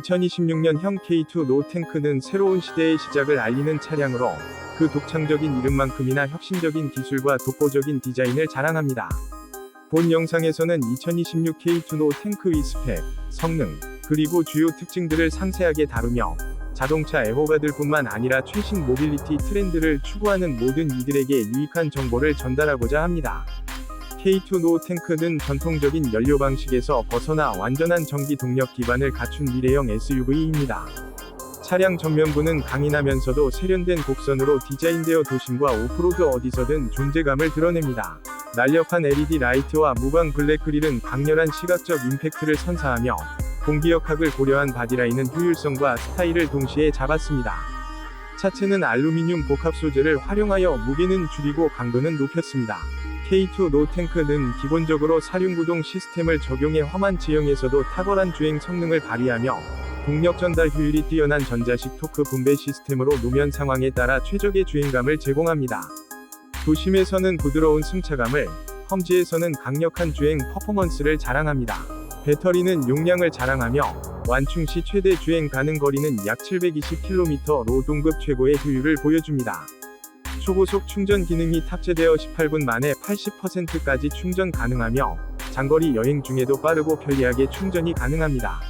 2026년형 K2 노탱크는 새로운 시대의 시작을 알리는 차량으로 그 독창적인 이름만큼이나 혁신적인 기술과 독보적인 디자인을 자랑합니다. 본 영상에서는 2026 K2 노탱크 위 스펙, 성능, 그리고 주요 특징들을 상세하게 다루며 자동차 애호가들뿐만 아니라 최신 모빌리티 트렌드를 추구하는 모든 이들에게 유익한 정보를 전달하고자 합니다. K2 노 탱크는 전통적인 연료 방식에서 벗어나 완전한 전기 동력 기반을 갖춘 미래형 SUV입니다. 차량 전면부는 강인하면서도 세련된 곡선으로 디자인되어 도심과 오프로드 어디서든 존재감을 드러냅니다. 날렵한 LED 라이트와 무광 블랙 그릴은 강렬한 시각적 임팩트를 선사하며 공기역학을 고려한 바디라인은 효율성과 스타일을 동시에 잡았습니다. 차체는 알루미늄 복합 소재를 활용하여 무게는 줄이고 강도는 높였습니다. K2 노탱크는 기본적으로 사륜구동 시스템을 적용해 험한 지형에서도 탁월한 주행 성능을 발휘하며 동력 전달 효율이 뛰어난 전자식 토크 분배 시스템으로 노면 상황에 따라 최적의 주행감을 제공합니다. 도심에서는 부드러운 승차감을, 험지에서는 강력한 주행 퍼포먼스를 자랑합니다. 배터리는 용량을 자랑하며 완충 시 최대 주행 가능 거리는 약 720km로 동급 최고의 효율을 보여줍니다. 초고속 충전 기능이 탑재되어 18분 만에 80%까지 충전 가능하며 장거리 여행 중에도 빠르고 편리하게 충전이 가능합니다.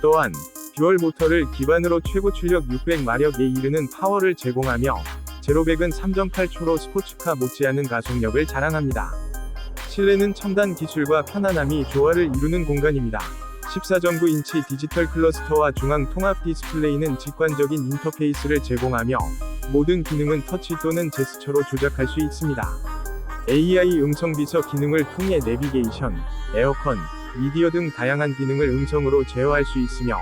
또한 듀얼 모터를 기반으로 최고 출력 600마력에 이르는 파워를 제공하며 제로백은 3.8초로 스포츠카 못지않은 가속력을 자랑합니다. 실내는 첨단 기술과 편안함이 조화를 이루는 공간입니다. 14.9인치 디지털 클러스터와 중앙 통합 디스플레이는 직관적인 인터페이스를 제공하며 모든 기능은 터치 또는 제스처로 조작할 수 있습니다. AI 음성 비서 기능을 통해 내비게이션, 에어컨, 미디어 등 다양한 기능을 음성으로 제어할 수 있으며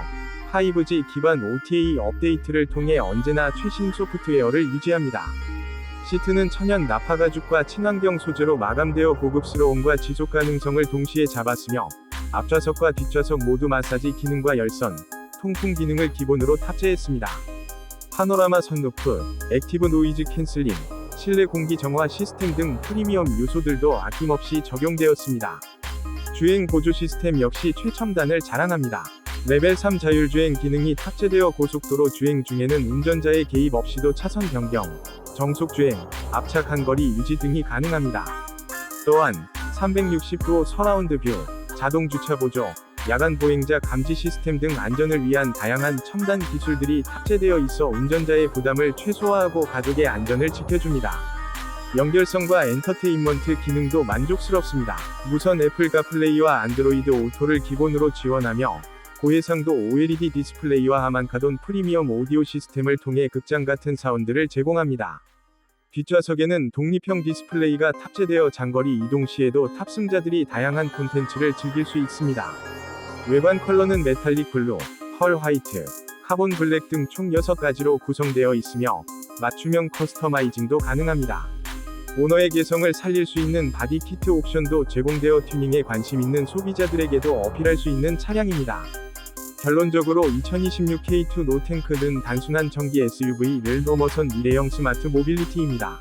5G 기반 OTA 업데이트를 통해 언제나 최신 소프트웨어를 유지합니다. 시트는 천연 나파 가죽과 친환경 소재로 마감되어 고급스러움과 지속 가능성을 동시에 잡았으며 앞좌석과 뒷좌석 모두 마사지 기능과 열선, 통풍 기능을 기본으로 탑재했습니다. 파노라마 선루프, 액티브 노이즈 캔슬링, 실내 공기 정화 시스템 등 프리미엄 요소들도 아낌없이 적용되었습니다. 주행 보조 시스템 역시 최첨단을 자랑합니다. 레벨 3 자율주행 기능이 탑재되어 고속도로 주행 중에는 운전자의 개입 없이도 차선 변경, 정속 주행, 앞차 간거리 유지 등이 가능합니다. 또한 360도 서라운드 뷰, 자동 주차 보조, 야간 보행자 감지 시스템 등 안전을 위한 다양한 첨단 기술들이 탑재되어 있어 운전자의 부담을 최소화하고 가족의 안전을 지켜줍니다. 연결성과 엔터테인먼트 기능도 만족스럽습니다. 무선 애플 카플레이와 안드로이드 오토를 기본으로 지원하며 고해상도 OLED 디스플레이와 하만카돈 프리미엄 오디오 시스템을 통해 극장 같은 사운드를 제공합니다. 뒷좌석에는 독립형 디스플레이가 탑재되어 장거리 이동 시에도 탑승자들이 다양한 콘텐츠를 즐길 수 있습니다. 외관 컬러는 메탈릭 블루, 펄 화이트, 카본 블랙 등 총 6가지로 구성되어 있으며 맞춤형 커스터마이징도 가능합니다. 오너의 개성을 살릴 수 있는 바디 키트 옵션도 제공되어 튜닝에 관심 있는 소비자들에게도 어필할 수 있는 차량입니다. 결론적으로 2026 K2 노탱크는 단순한 전기 SUV를 넘어선 미래형 스마트 모빌리티입니다.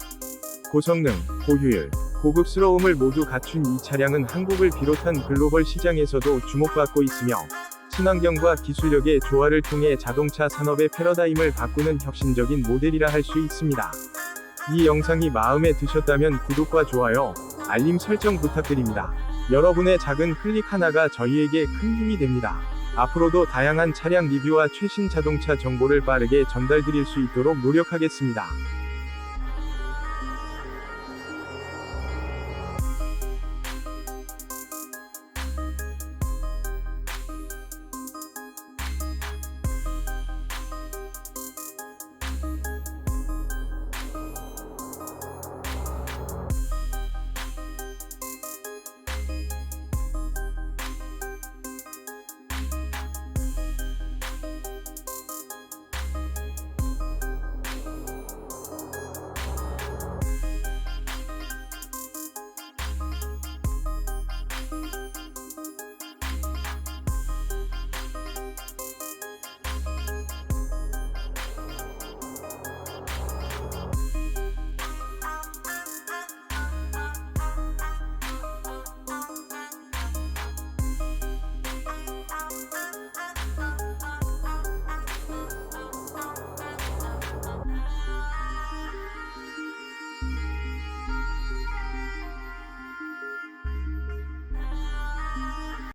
고성능, 고효율, 고급스러움을 모두 갖춘 이 차량은 한국을 비롯한 글로벌 시장에서도 주목받고 있으며 친환경과 기술력의 조화를 통해 자동차 산업의 패러다임을 바꾸는 혁신적인 모델이라 할 수 있습니다. 이 영상이 마음에 드셨다면 구독과 좋아요, 알림 설정 부탁드립니다. 여러분의 작은 클릭 하나가 저희에게 큰 힘이 됩니다. 앞으로도 다양한 차량 리뷰와 최신 자동차 정보를 빠르게 전달드릴 수 있도록 노력하겠습니다.